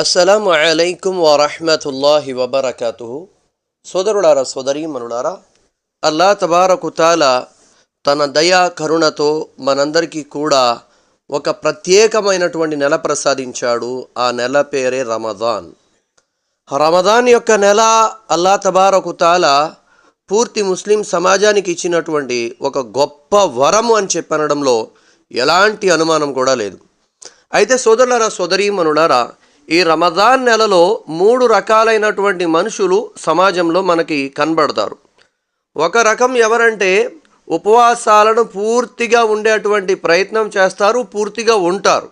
అస్సలాము అలైకుం వరహమతుల్లాహి వబర్కతు సోదరులారా సోదరీమణులారా అల్లా తబారకుతాల తన దయా కరుణతో మనందరికీ కూడా ఒక ప్రత్యేకమైనటువంటి నెల ప్రసాదించాడు ఆ నెల పేరే రమదాన్. రమదాన్ యొక్క నెల అల్లా తబారకుతాల పూర్తి ముస్లిం సమాజానికి ఇచ్చినటువంటి ఒక గొప్ప వరము అని చెప్పనడంలో ఎలాంటి అనుమానం కూడా లేదు. అయితే సోదరులారా సోదరీమణులారా ఈ రమదాన్ నెలలో మూడు రకాలైనటువంటి మనుషులు సమాజంలో మనకి కనబడతారు. ఒక రకం ఎవరంటే ఉపవాసాలను పూర్తిగా ఉండేటువంటి ప్రయత్నం చేస్తారు పూర్తిగా ఉంటారు.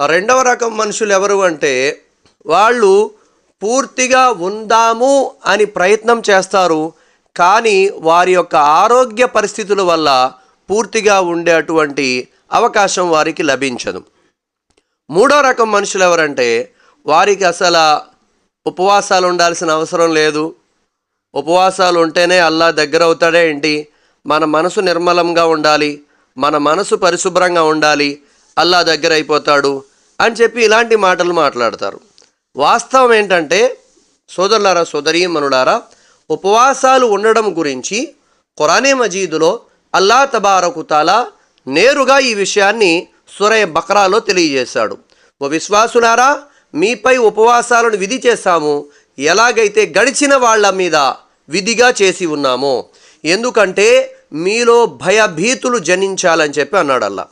రెండవ రకం మనుషులు ఎవరు అంటే వాళ్ళు పూర్తిగా ఉందాము అని ప్రయత్నం చేస్తారు కానీ వారి యొక్క ఆరోగ్య పరిస్థితుల వల్ల పూర్తిగా ఉండేటువంటి అవకాశం వారికి లభించదు. మూడో రకం మనుషులు ఎవరంటే వారికి అసలు ఉపవాసాలు ఉండాల్సిన అవసరం లేదు. ఉపవాసాలు ఉంటేనే అల్లా దగ్గర అవుతాడే ఏంటి? మన మనసు నిర్మలంగా ఉండాలి మన మనసు పరిశుభ్రంగా ఉండాలి అల్లా దగ్గర అయిపోతాడు అని చెప్పి ఇలాంటి మాటలు మాట్లాడతారు. వాస్తవం ఏంటంటే సోదరులారా సోదరీమణులారా ఉపవాసాలు ఉండడం గురించి ఖురానే మజీదులో అల్లా తబారకుతాలా నేరుగా ఈ విషయాన్ని సురయ బక్రాలో తెలియజేశాడు. ఓ విశ్వాసులారా మీపై ఉపవాసాలను విధి చేశాము ఎలాగైతే గడిచిన వాళ్ళ మీద విధిగా చేసి ఉన్నామో ఎందుకంటే మీలో భయభీతులు జనించాలని చెప్పి అన్నాడు అల్లా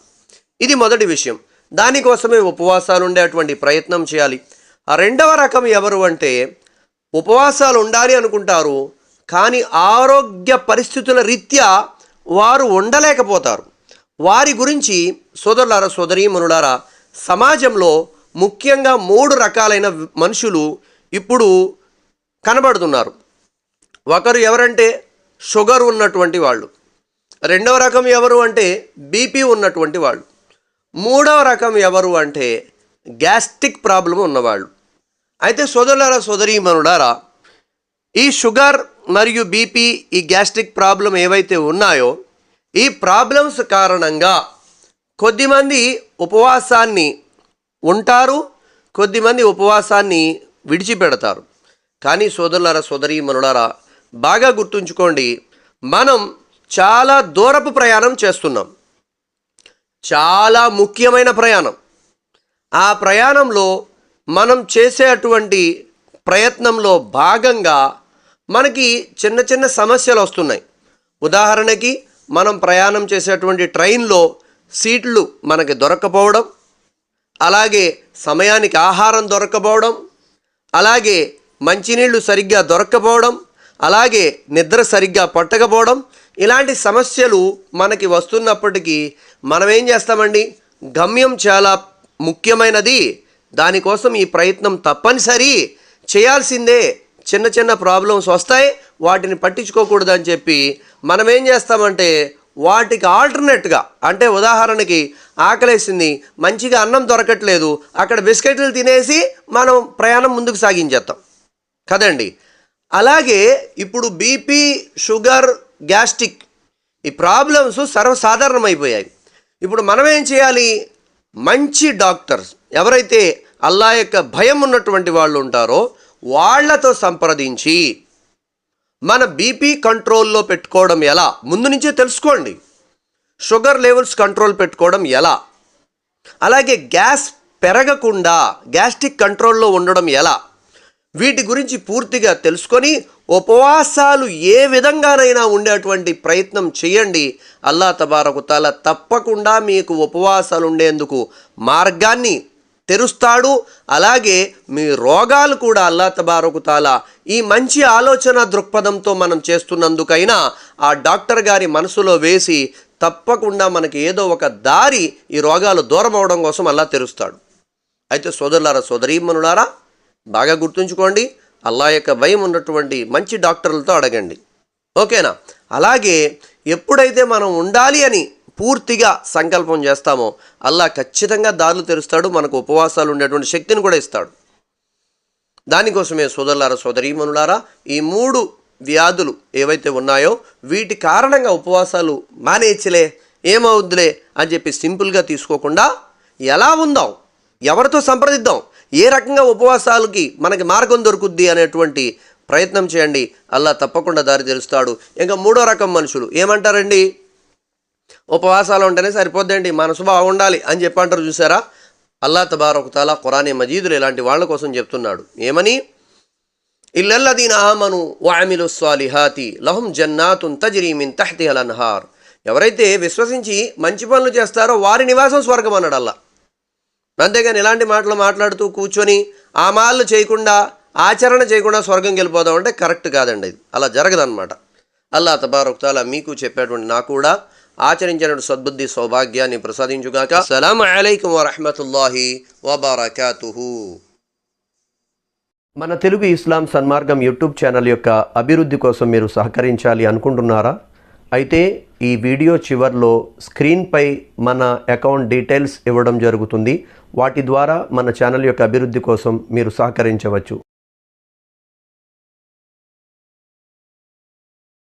ఇది మొదటి విషయం. దానికోసమే ఉపవాసాలు ఉండేటువంటి ప్రయత్నం చేయాలి. ఆ రెండవ రకం ఎవరు అంటే ఉపవాసాలు ఉండాలి అనుకుంటారు కానీ ఆరోగ్య పరిస్థితుల రీత్యా వారు ఉండలేకపోతారు. వారి గురించి సోదరులారా సోదరీమనులారా సమాజంలో ముఖ్యంగా మూడు రకాలైన మనుషులు ఇప్పుడు కనబడుతున్నారు. ఒకరు ఎవరంటే షుగర్ ఉన్నటువంటి వాళ్ళు. రెండవ రకం ఎవరు అంటే బీపీ ఉన్నటువంటి వాళ్ళు. మూడవ రకం ఎవరు అంటే గ్యాస్ట్రిక్ ప్రాబ్లం ఉన్నవాళ్ళు. అయితే సోదరులారా సోదరీమణులారా ఈ షుగర్ మరియు బీపీ ఈ గ్యాస్ట్రిక్ ప్రాబ్లం ఏవైతే ఉన్నాయో ఈ ప్రాబ్లమ్స్ కారణంగా కొద్దిమంది ఉపవాసాన్ని ఉంటారు కొద్దిమంది ఉపవాసాన్ని విడిచిపెడతారు. కానీ సోదరులారా సోదరీమణులారా బాగా గుర్తుంచుకోండి మనం చాలా దూరపు ప్రయాణం చేస్తున్నాం. చాలా ముఖ్యమైన ప్రయాణం. ఆ ప్రయాణంలో మనం చేసేటువంటి ప్రయత్నంలో భాగంగా మనకి చిన్న చిన్న సమస్యలు వస్తున్నాయి. ఉదాహరణకి మనం ప్రయాణం చేసేటువంటి ట్రైన్లో సీట్లు మనకి దొరకపోవడం అలాగే సమయానికి ఆహారం దొరకపోవడం అలాగే మంచినీళ్ళు సరిగ్గా దొరక్కపోవడం అలాగే నిద్ర సరిగ్గా పట్టకపోవడం ఇలాంటి సమస్యలు మనకి వస్తున్నప్పటికీ మనం ఏం చేస్తామండి? గమ్యం చాలా ముఖ్యమైనది. దానికోసం ఈ ప్రయత్నం తప్పనిసరి. చేయాల్సిందే చిన్న చిన్న ప్రాబ్లమ్స్ వస్తాయి వాటిని పట్టించుకోకూడదని చెప్పి మనం ఏం చేస్తామంటే వాటికి ఆల్టర్నేట్గా అంటే ఉదాహరణకి ఆకలేసింది మంచిగా అన్నం దొరకట్లేదు అక్కడ బిస్కెట్లు తినేసి మనం ప్రయాణం ముందుకు సాగించేస్తాం కదండి? అలాగే ఇప్పుడు బీపీ షుగర్ గ్యాస్ట్రిక్ ఈ ప్రాబ్లమ్స్ సర్వసాధారణమైపోయాయి. ఇప్పుడు మనం ఏం చేయాలి? మంచి డాక్టర్స్ ఎవరైతే అల్లా యొక్క భయం ఉన్నటువంటి వాళ్ళు ఉంటారో వాళ్ళతో సంప్రదించి మన బీపీ కంట్రోల్లో పెట్టుకోవడం ఎలా? ముందు నుంచే తెలుసుకోండి. షుగర్ లెవెల్స్ కంట్రోల్ పెట్టుకోవడం ఎలా? అలాగే గ్యాస్ పెరగకుండా గ్యాస్ట్రిక్ కంట్రోల్లో ఉండడం ఎలా? వీటి గురించి పూర్తిగా తెలుసుకొని ఉపవాసాలు ఏ విధంగానైనా ఉండేటువంటి ప్రయత్నం చేయండి. అల్లా తబారకు తప్పకుండా మీకు ఉపవాసాలు ఉండేందుకు మార్గాన్ని తెరుస్తాడు. అలాగే మీ రోగాలు కూడా అల్లా తబారకుతాల. ఈ మంచి ఆలోచన దృక్పథంతో మనం చేస్తున్నందుకైనా ఆ డాక్టర్ గారి మనసులో వేసి తప్పకుండా మనకి ఏదో ఒక దారి ఈ రోగాలు దూరం అవడం కోసం అల్లా తెరుస్తాడు. అయితే సోదరులారా సోదరీమనులారా బాగా గుర్తుంచుకోండి అల్లా యొక్క భయం ఉన్నటువంటి మంచి డాక్టర్లతో అడగండి. ఓకేనా? అలాగే ఎప్పుడైతే మనం ఉండాలి అని పూర్తిగా సంకల్పం చేస్తామో అల్లా ఖచ్చితంగా దారులు తెరుస్తాడు మనకు ఉపవాసాలు ఉండేటువంటి శక్తిని కూడా ఇస్తాడు. దానికోసమే సోదరులారా సోదరీమనులారా ఈ మూడు వ్యాధులు ఏవైతే ఉన్నాయో వీటి కారణంగా ఉపవాసాలు మానేయచ్చులే ఏమవుద్దులే అని చెప్పి సింపుల్గా తీసుకోకుండా ఎలా ఉందాం? ఎవరితో సంప్రదిద్దాం? ఏ రకంగా ఉపవాసాలకి మనకి మార్గం దొరుకుద్ది అనేటువంటి ప్రయత్నం చేయండి. అల్లా తప్పకుండా దారి తెలుస్తాడు ఇంకా మూడో రకం మనుషులు ఏమంటారండి? ఉపవాసాలు ఉంటేనే సరిపోద్దండి. మనసు బాగుండాలి అని చెప్పి అంటారు చూసారా? అల్లా తబారకుతాలా ఖురానే మజీదులు ఇలాంటి వాళ్ళ కోసం చెప్తున్నాడు. ఏమని? ఇల్లల్లదీన్ ఆమను వామిలు స్వాలిహాతి లహం జన్నాతున్ తజరీమిన్ తహతి అలన్హార్ ఎవరైతే విశ్వసించి మంచి పనులు చేస్తారో వారి నివాసం స్వర్గం అన్నాడు అల్లా. అంతేగాని ఇలాంటి మాటలు మాట్లాడుతూ కూర్చొని ఆ మాటలు చేయకుండా ఆచరణ చేయకుండా స్వర్గం వెళ్ళిపోదాం అంటే కరెక్ట్ కాదండి ఇది. అలా జరగదన్నమాట. అల్లా తబారకుతాలా మీకు చెప్పేటువంటి నాకు కూడా ఆచరించిన సద్బుద్ధి సౌభాగ్యాన్ని ప్రసాదించుగాక. సలాం అలైకం వరహమతుల్లాహి వబర్కాతుహు. మన తెలుగు ఇస్లాం సన్మార్గం యూట్యూబ్ ఛానల్ యొక్క అభివృద్ధి కోసం మీరు సహకరించాలి అనుకుంటున్నారా? అయితే ఈ వీడియో చివర్లో స్క్రీన్పై మన అకౌంట్ డీటెయిల్స్ ఇవ్వడం జరుగుతుంది. వాటి ద్వారా మన ఛానల్ యొక్క అభివృద్ధి కోసం మీరు సహకరించవచ్చు.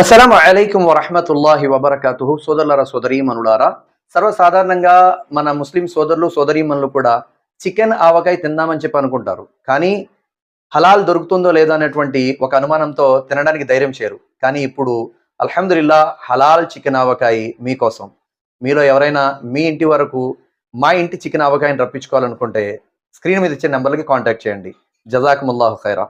అస్సలం అలైకుం వరహమతుల్లాహి వబర్కాతుహు. సోదరులరా సోదరీమనులారా సర్వసాధారణంగా మన ముస్లిం సోదరులు సోదరీమణులు కూడా చికెన్ ఆవకాయ తిందామని చెప్పి అనుకుంటారు. కానీ హలాల్ దొరుకుతుందో లేదో అనేటువంటి ఒక అనుమానంతో తినడానికి ధైర్యం చేయరు. కానీ ఇప్పుడు అల్హమ్దుల్లా హలాల్ చికెన్ ఆవకాయ మీకోసం. మీలో ఎవరైనా మీ ఇంటి వరకు మా ఇంటి చికెన్ ఆవకాయని రప్పించుకోవాలనుకుంటే స్క్రీన్ మీద ఇచ్చే నెంబర్లకి కాంటాక్ట్ చేయండి. జజాకుముల్లాహు ఖైరా.